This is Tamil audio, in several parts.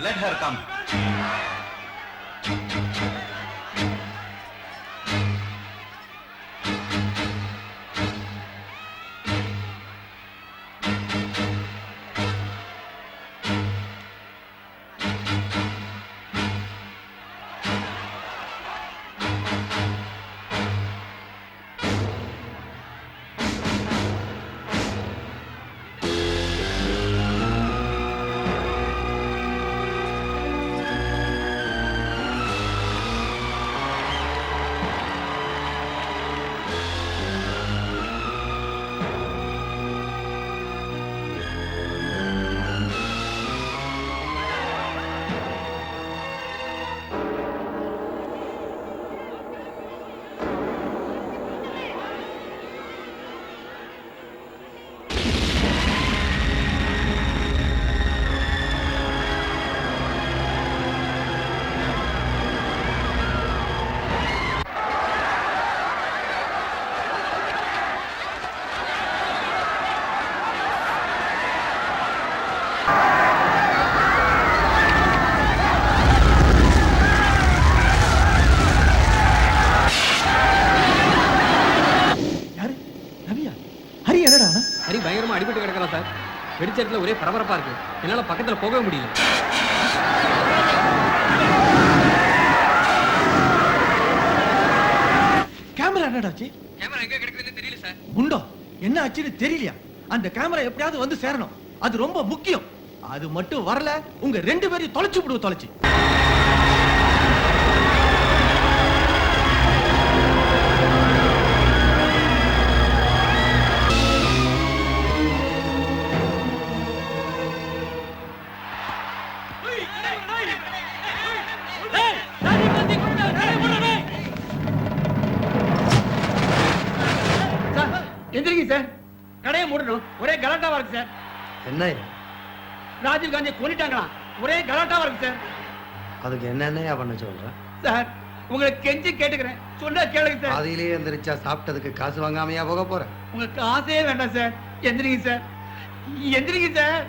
Let her come. இடத்துல ஒரே பரபரப்பா இருக்கு. என்னால பக்கத்துல போகவே முடியல. கேமரா என்னடாச்சு கேமரா எங்க கிடைக்குதுன்னு தெரியல சார். உண்டோ என்ன ஆச்சுன்னு தெரியலையா? அந்த கேமரா எப்படியாவது வந்து சேரணும். அது ரொம்ப முக்கியம். அது மட்டும் வரல உங்க ரெண்டு பேரையும் தொலைச்சு விடுவோம் தொலைச்சு. சார். கடையை மூடணும். ஒரே கலாட்டாவா இருக்கு சார். என்ன? ராஜீவ் காந்தி கொண்டுட்டாங்களாம் ஒரே கலாட்டாவா இருக்கு சார். அதுக்கு என்னென்னையா பண்ண சொல்றேன் சார் உங்களை கெஞ்சி கேட்டுக்கிறேன். சொன்னா கேளுங்க சார். பாதியிலேயே எந்திரிச்சா சாப்பிட்டதுக்கு காசு வாங்காமையா போக போற? உங்களுக்கு ஆசையே வேண்டாம் சார். எந்திரிங்க சார். எந்திரிங்க சார்.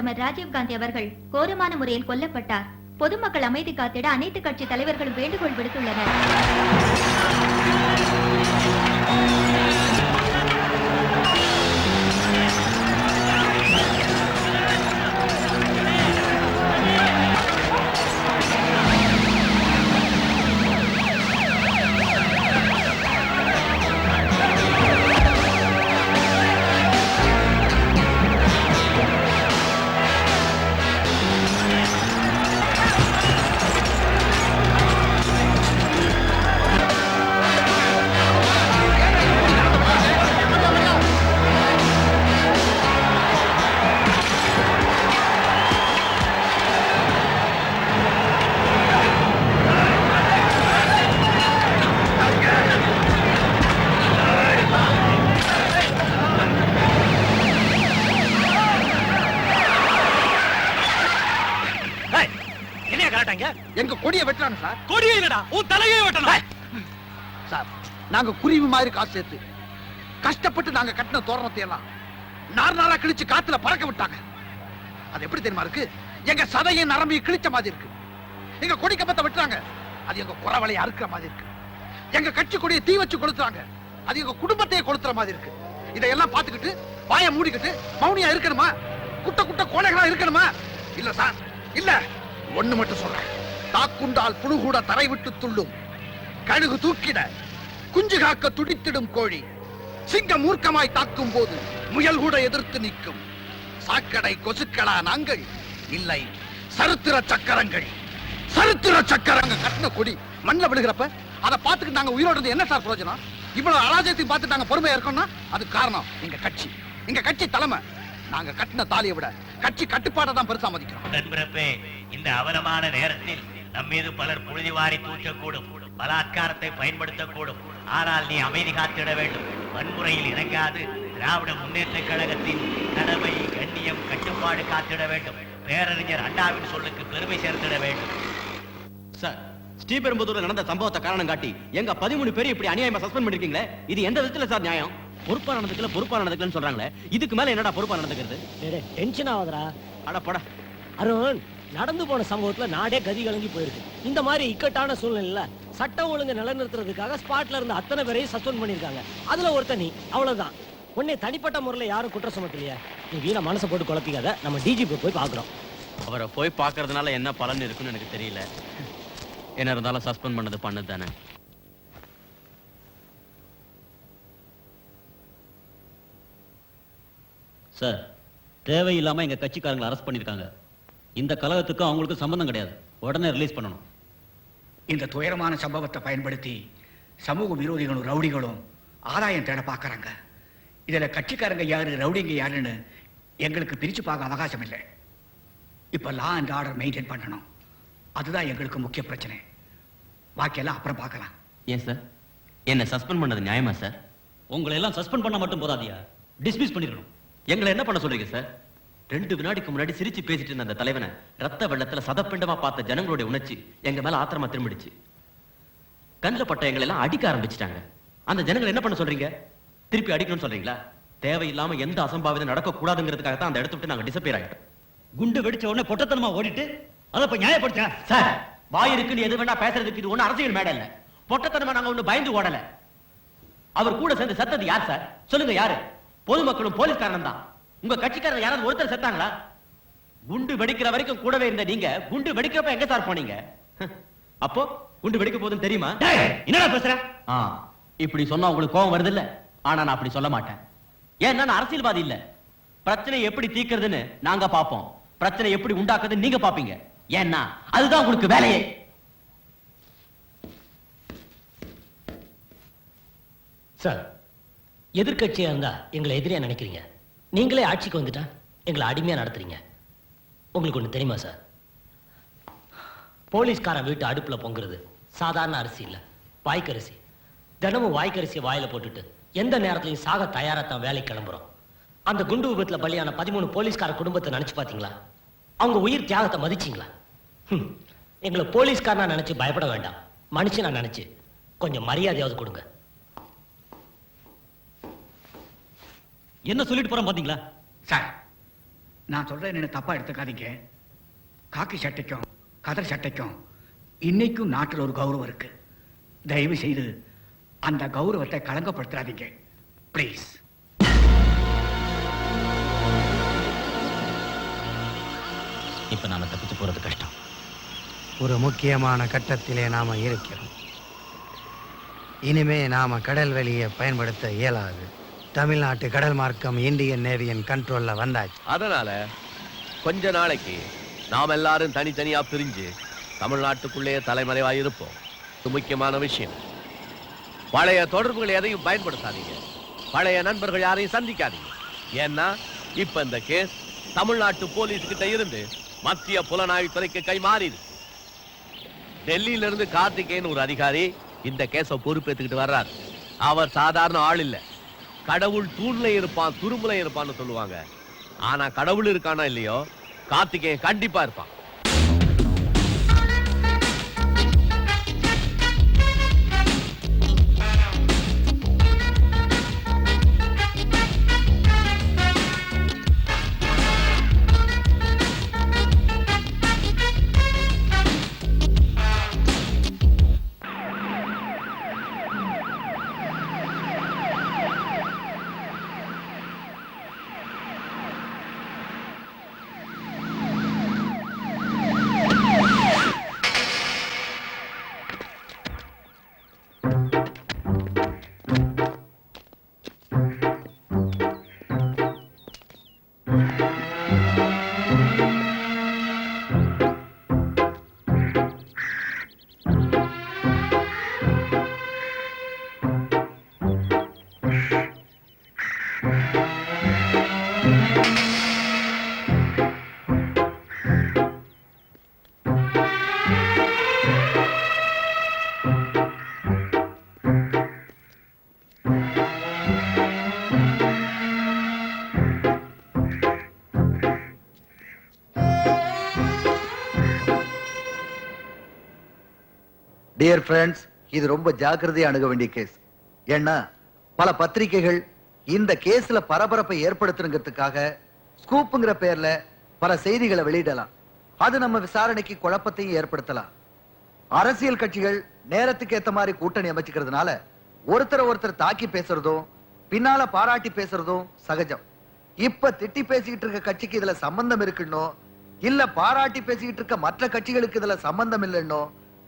பிரதமர் ராஜீவ் காந்தி அவர்கள் கோரமான முறையில் கொல்லப்பட்டார். பொதுமக்கள் அமைதி காத்திட அனைத்து கட்சி தலைவர்களும் வேண்டுகோள் விடுத்துள்ளனர். மாதிரி காசு சேர்த்து. கஷ்டப்பட்டு நாங்க கட்டின தோரணத்தை எல்லாம் நார் நாளா கிழிச்சு காத்துல பறக்க விட்டாங்க. அது எப்படி தெரியுமா இருக்கு? எங்க சதையும் நரம்பையும் கிழிச்ச மாதிரி இருக்கு. எங்க கொடி கம்பத்தை அது எங்க குறவலையை அறுக்கிற மாதிரி இருக்கு. எங்க கட்சி கொடியை தீ வச்சு கொளுத்துறாங்க. அது எங்க குடும்பத்தையே கொளுத்துற மாதிரி இருக்கு. இதையெல்லாம் பார்த்துக்கிட்டு வாய மூடிக்கிட்டு மௌனியா இருக்கணுமா? குட்ட குட்ட கோலைகளா இருக்கணுமா? இல்ல சார் இல்ல. ஒண்ணு மட்டும் சொல்றேன். தாக்குண்டால் புழு கூட தரை விட்டு துள்ளும். கழுகு தூக்கிட. குஞ்சு காக்க துடித்திடும் கோழி. சிங்கம் மூர்க்கமாய் தாக்கும் போது முயல் கூட எதிர்த்து நிற்கும். சாக்கடை கொசுக்களா நாங்கள்? இல்லை. சரித்திர சக்கரங்கள். சரித்திர சக்கரங்க கட்டின கொடி. மண்ணில் விழுகிறப்ப அதை பார்த்துட்டு நாங்க உயிரோடு என்ன சார் பிரயோஜனம்? இவ்வளவு அராஜகத்தையும் பார்த்து நாங்க பொறுமையா இருக்கோம்னா அது காரணம். எங்க கட்சி. எங்க கட்சி தலைமை. நாங்க கட்டின தாலியை விட கட்சி கட்டுப்பாடை தான் பெருசா மதிக்கிறோம். இந்த அவலமான நேரத்தில் நம்மீது பலர் புழுதி வாரி தூற்றக்கூடும் பலாத்காரத்தை பயன்படுத்தக்கூடும். ஆனால் நீ அமைதி காத்திட வேண்டும். வன்முறையில் இறங்காது. திராவிட முன்னேற்ற கழகத்தின் கடமை கண்ணியம் கட்டுப்பாடு காத்திட வேண்டும். பேரறிஞர் அண்ணாவின் சொல்லுக்கு பெருமை சேர்த்திட வேண்டும். சார் ஸ்ரீபெரும்புதூர்ல நடந்த சம்பவத்தை காரணம் காட்டி எங்க பதிமூணு பேர் இப்படி அநியாயமா சஸ்பெண்ட் பண்ணிருக்கீங்களே? இது எந்த விதத்துல சார் நியாயம்? பொறுப்பா நடந்துக்கல பொறுப்பா நடந்துக்கலன்னு சொல்றாங்களே. இதுக்கு மேல என்னடா பொறுப்பா நடந்துக்கிறது? டென்ஷன் ஆகுதுடா அட போட. அருண் நடந்து போன சம்பவத்துல நாடே கதி கலங்கி போயிருக்கு. இந்த மாதிரி இக்கட்டான சூழ்நிலையில சட்டம் ஒழுங்கு நிலைநிறுத்துறதுக்காக ஸ்பாட்ல இருந்த அத்தனை பேரையும் சஸ்பெண்ட் பண்ணிருக்காங்க அதுல ஒருத்த நீ. அவ்வளவுதான். உன்னை தனிப்பட்ட முறையில யாரும் குற்றம் சுமத்தலையா. நீ வீண மனசை போட்டு குழப்பிக்காத. நம்ம டிஜிபி போய் பாக்குறோம் அவரை போய் பார்க்கறதுனால என்ன பலன் இருக்குன்னு எனக்கு தெரியல. என்ன இருந்தாலும் சஸ்பெண்ட் பண்ணது பண்ணது தானே. சார் தேவையில்லாம எங்க கட்சிக்காரங்களை அரெஸ்ட் பண்ணிருக்காங்க இந்த கலகத்துக்கும் அவங்களுக்கும் சம்பந்தம் கிடையாது. உடனே ரிலீஸ் பண்ணணும். இந்த துயரமான சம்பவத்தை பயன்படுத்தி சமூக விரோதிகளும் ரவுடிகளும் ஆதாயம் தேட பார்க்கறாங்க. இதுல கட்சிக்காரங்க யாரு ரவுடிங்க யாருன்னு எங்களுக்கு பிரிச்சு பார்க்க அவகாசம் இல்லை. இப்ப லா அண்ட் ஆர்டர் மெயின்டைன் பண்ணணும். அதுதான் எங்களுக்கு முக்கிய பிரச்சனை. பாக்கியெல்லாம் அப்புறம் பார்க்கலாம். ஏன் சார்? என்ன சஸ்பெண்ட் பண்ணது நியாயமா சார்? உங்களை எல்லாம் சஸ்பெண்ட் பண்ண மட்டும் போதாதியா? டிஸ்மிஸ் பண்ணிருக்கணும் எங்களை என்ன பண்ண சொல்றீங்க சார்? ரெண்டு வினாடிக்கு முன்னாடி சிரிச்சு பேசிட்டு இருந்த அந்த தலைவனை ரத்த வெள்ளத்துல சதப்பிண்டமா பார்த்த ஜனங்களுடைய உணர்ச்சி எங்க மேல ஆத்திரமா திரும்பிடுச்சு. கண்ணில் பட்ட எங்களை எல்லாம் அடிக்க ஆரம்பிச்சிட்டாங்க. அந்த ஜனங்களை என்ன பண்ண சொல்றீங்க? திருப்பி அடிக்கணும்னு சொல்றீங்களா? தேவையில்லாம எந்த அசம்பாவிதம் நடக்க கூடாதுங்கிறதுக்காக தான் அந்த இடத்த விட்டு நாங்க டிசப்பியர் ஆகிட்டோம். குண்டு வெடிச்ச உடனே பொட்டத்தனமா ஓடிட்டு அதை இப்ப நியாயப்படுத்த சார் வாய் இருக்குன்னு எது வேணா பேசுறதுக்கு இது ஒன்னும் அரசியல் மேடை இல்ல. பொட்டத்தனமா நாங்க ஒண்ணு பயந்து ஓடல. அவர் கூட சேர்ந்து சத்தது யார் சார்? சொல்லுங்க யாரு? பொதுமக்களும் போலீஸ்காரனும் தான். உங்க கட்சிக்காரர் யாராவது ஒருத்தர் செத்தாங்களா? குண்டு வெடிக்கிற வரைக்கும் கூடவே இருந்த நீங்க குண்டு வெடிக்கிறப்ப எங்க சார் போனீங்க? அப்போ குண்டு வெடிக்க போகுதுன்னு தெரியுமா? என்னடா பேசுற? இப்படி சொன்னா உங்களுக்கு கோபம் வருது இல்ல ஆனா நான் அப்படி சொல்ல மாட்டேன். ஏன்னா நான் அரசியல்வாதி இல்ல. பிரச்சனை எப்படி தீக்கிறதுன்னு நாங்க பாப்போம் பிரச்சனை எப்படி உண்டாக்குதுன்னு நீங்க பாப்பீங்க ஏன்னா அதுதான் உங்களுக்கு வேலையே. சார் எதிர்க்கட்சியா இருந்தா எங்களை எதிரியா நினைக்கிறீங்க? நீங்களே ஆட்சிக்கு வந்துட்டா? எங்களை அடிமையா நடத்துறீங்க. உங்களுக்கு ஒண்ணு தெரியுமா சார்? போலீஸ்காரன் வீட்டு அடுப்புல பொங்குறது சாதாரண அரிசி இல்ல. வாய்க்கரிசி. தினமும் வாய்க்கரிசியை வாயில போட்டுட்டு எந்த நேரத்திலையும் சாக தயாராக தான் வேலைக்கு கிளம்புறோம். அந்த குண்டு விபத்துல பலியான பதிமூணு போலீஸ்கார குடும்பத்தை நினைச்சு பாத்தீங்களா? அவங்க உயிர் தியாகத்தை மதிச்சீங்களா? எங்களை போலீஸ்காரனா நினைச்சு பயப்பட வேண்டாம். மனுஷனா நினைச்சு கொஞ்சம் மரியாதையாவது கொடுங்க. என்ன சொல்லிட்டு போறோம் பாத்தீங்களா? சார் நான் சொல்றேன் என்ன தப்பா எடுத்துக்காதீங்க. காக்கி சட்டைக்கும் கதர் சட்டைக்கும் இன்னைக்கும் நாட்டில் ஒரு கௌரவம் இருக்கு. தயவு செய்து அந்த கௌரவத்தை களங்கப்படுத்தாதீங்க. ப்ளீஸ் இப்ப நாம தப்பிச்சு போறது கஷ்டம். ஒரு முக்கியமான கட்டத்திலே நாம இருக்கிறோம். இனிமே நாம கடல் வெளியை பயன்படுத்த இயலாது. தமிழ்நாட்டு கடல் மார்க்கம் இந்தியன் நேவியின் கண்ட்ரோல்ல வந்தாச்சு. அதனால கொஞ்ச நாளைக்கு நாம் எல்லாரும் தனித்தனியா பிரிஞ்சு தமிழ்நாட்டுக்குள்ளேயே தலைமறைவா இருப்போம். இது முக்கியமான விஷயம். பழைய தொடர்புகள் எதையும் பயன்படுத்தாதீங்க. பழைய நண்பர்கள் யாரையும் சந்திக்காதீங்க. ஏன்னா இப்ப இந்த கேஸ் தமிழ்நாட்டு போலீஸ் கிட்ட இருந்து மத்திய புலனாய்வு துறைக்கு கை மாறிது டெல்லியில இருந்து கார்த்திகேயன் ஒரு அதிகாரி இந்த கேஸை பொறுப்பேற்றுக்கிட்டு வர்றார். அவர் சாதாரண ஆள் இல்லை. கடவுள் தூண்ல இருப்பான் துரும்புல இருப்பான்னு சொல்லுவாங்க. ஆனா கடவுள் இருக்கானா இல்லையோ? கார்த்திகேயன் கண்டிப்பா இருப்பான். டியர் ஃப்ரெண்ட்ஸ் இது ரொம்ப ஜாக்கிரதையா அணுக வேண்டிய கேஸ் ஏன்னா பல பத்திரிகைகள் இந்த கேஸ்ல பரபரப்பை ஏற்படுத்துறதுக்காக ஸ்கூப்புங்கிற பேர்ல பல செய்திகளை வெளியிடலாம். அது நம்ம விசாரணைக்கு குழப்பத்தையும் ஏற்படுத்தலாம். அரசியல் கட்சிகள் நேரத்துக்கு ஏத்த மாதிரி கூட்டணி அமைச்சுக்கிறதுனால ஒருத்தரை ஒருத்தர் தாக்கி பேசுறதும் பின்னால பாராட்டி பேசுறதும் சகஜம். இப்ப திட்டி பேசிக்கிட்டு இருக்க கட்சிக்கு இதுல சம்பந்தம் இருக்குன்னோ இல்ல பாராட்டி பேசிக்கிட்டு இருக்க மற்ற கட்சிகளுக்கு இதுல சம்பந்தம் இல்லைன்னோ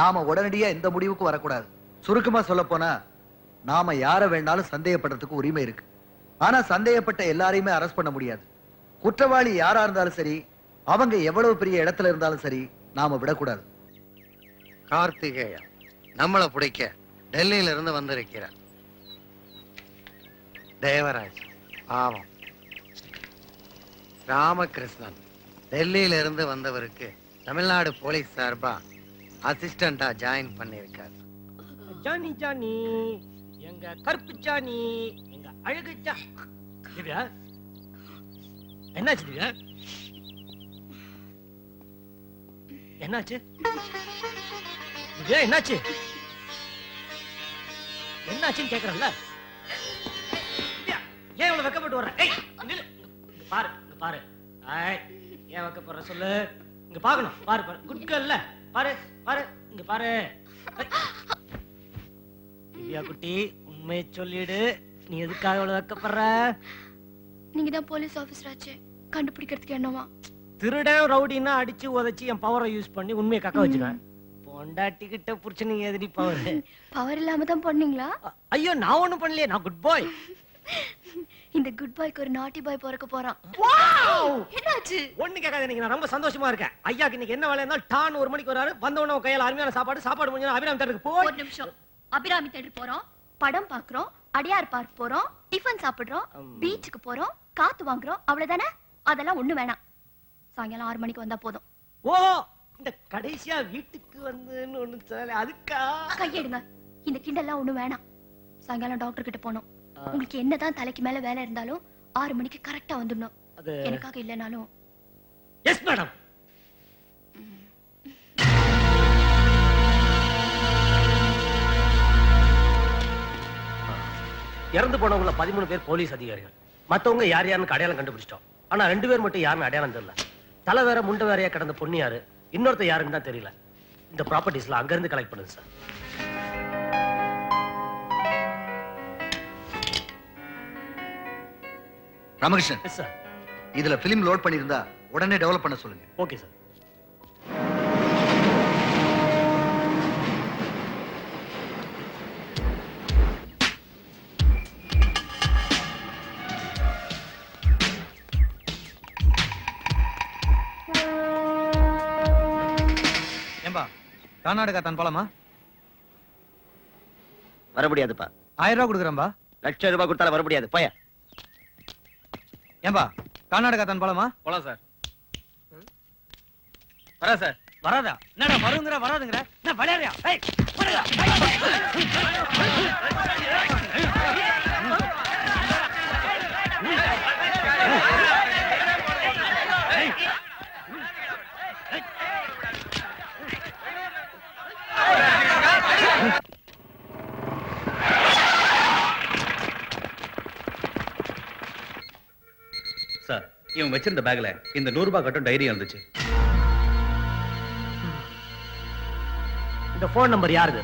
நாம உடனடியா எந்த முடிவுக்கும் வரக்கூடாது. சுருக்கமா சொல்ல போனா நாம யார வேணாலும் சந்தேகப்படுறதுக்கு உரிமை இருக்கு. ஆனா சந்தேகப்பட்ட எல்லாரையுமே அரெஸ்ட் பண்ண முடியாது. குற்றவாளி யாரா இருந்தாலும் சரி அவங்க எவ்வளவு பெரிய இடத்துல இருந்தாலும் சரி நாம விடக்கூடாது. கார்த்திகேயா நம்மளை பிடிக்க டெல்லியில இருந்து வந்திருக்கிற தேவராஜ் ஆமாம் ராமகிருஷ்ணன் டெல்லியில இருந்து வந்தவருக்கு தமிழ்நாடு போலீஸ் சார்பா அசிஸ்டண்டா ஜாயின் பண்ணிருக்காரு ஜானி ஜானி. எங்க கருப்பு ஜானி. எங்க அழகு ஜா திவ்யா என்னாச்சு திவ்யா? என்னாச்சு? திவ்யா என்னாச்சு? என்னாச்சுன்னு கேக்குறல்ல? ஏன் இவ்வளவு வெக்கப்பட்டு வர்ற? ஏய் நில்லு. இங்க பாரு இங்க பாரு. ஐய் ஏன் வெக்கப்படுற சொல்லு? இங்க பாக்கணும். பாரு பாரு. குட் கேர்ள்ல பாரு பாரு இங்க பாரு. திவ்யா குட்டி உண்மையை சொல்லிடு. நீ எதுக்காக இவ்வளவு வெக்கப்படுற? நீங்க தான் போலீஸ் ஆபீசர் ஆச்சு. கண்டுபிடிக்கிறதுக்கு என்னவா? திருடன் ரவுடின்னா அடிச்சு உதைச்சு என் பவரை யூஸ் பண்ணி உண்மையை கக்க வச்சுக்குவேன் பொண்டாட்டி கிட்ட புடிச்சுனீங்க எதிரி பவர் பவர் இல்லாம தான் பண்ணீங்களா? ஐயோ நான் ஒண்ணும் பண்ணலையே நான் குட் பாய் இந்த குட் பாய்க்கு ஒரு நாட்டி பாய் பிறக்க போறான். என்னாச்சு? ஒண்ணு கேட்காத இன்னைக்கு நான் ரொம்ப சந்தோஷமா இருக்கேன். ஐயாக்கு இன்னைக்கு என்ன வேலை இருந்தாலும் டான் ஒரு மணிக்கு வராரு வந்த உடனே உன் கையில அருமையான சாப்பாடு சாப்பாடு முடிஞ்சு அபிராமி தேட்டருக்கு போய் ஒரு நிமிஷம். அபிராமி தேட்டர் போறோம். படம் பாக்குறோம் அடியார் பார்க் போறோம். டிஃபன் சாப்பிடுறோம். பீச்சுக்கு போறோம். காத்து வாங்குறோம். அவ்வளவுதானே? அதெல்லாம் ஒண்ணு வேணாம். சாயங்காலம் ஆறு மணிக்கு வந்தா போதும். ஓ இந்த கடைசியா வீட்டுக்கு வந்துன்னு ஒண்ணு சொல்லல. அதுக்கா? கையெடுங்க இந்த கிண்டெல்லாம் ஒண்ணு வேணாம். சாயங்காலம் டாக்டர் கிட்ட போனோம் உங்களுக்கு என்னதான் தலைக்கு மேல வேலை இருந்தாலும் ஆறு மணிக்கு கரெக்டா வந்துடணும். எனக்காக இல்லைனாலும். எஸ் மேடம் இறந்து போனவங்கள பதிமூணு பேர் போலீஸ் அதிகாரிகள். மத்தவங்க யார் யாருன்னு அடையாளம் கண்டுபிடிச்சிட்டோம். ஆனா ரெண்டு பேர் மட்டும் யாருன்னு அடையாளம் தெரியல. தலை வேற முண்டை வேறையா கிடந்த பொண்ணு யாரு? இன்னொருத்த யாருன்னு தான் தெரியல. இந்த ப்ராப்பர்ட்டிஸ்ல அங்க இருந்து கலெக்ட் பண்ணுது சார் ராமகிருஷ்ணன். எஸ் சார் இதுல பிலிம் லோட் பண்ணியிருந்தா உடனே டெவலப் பண்ண சொல்லுங்க. ஓகே சார் ஏம்பா கர்நாடகா தான் போலாமா? வர முடியாதுப்பா. ஆயிரம் ரூபா கொடுக்குறேன்பா. லட்சம் ரூபாய் கொடுத்தாலும் வர முடியாது. போய. ஏம்பா கர்நாடகா தான் போலாமா போலாம் சார் வரா சார் வராதா என்னடா வருங்கிற வராதுங்கிற நான் விளையாடுறியா ஏய் வருடா. சார் இவன் வச்சிருந்த பேக்ல இந்த நூறு ரூபாய் கட்டும் டைரி இருந்துச்சு. இந்த போன் நம்பர் யாருது?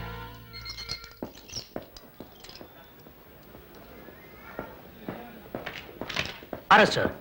அரசு சார்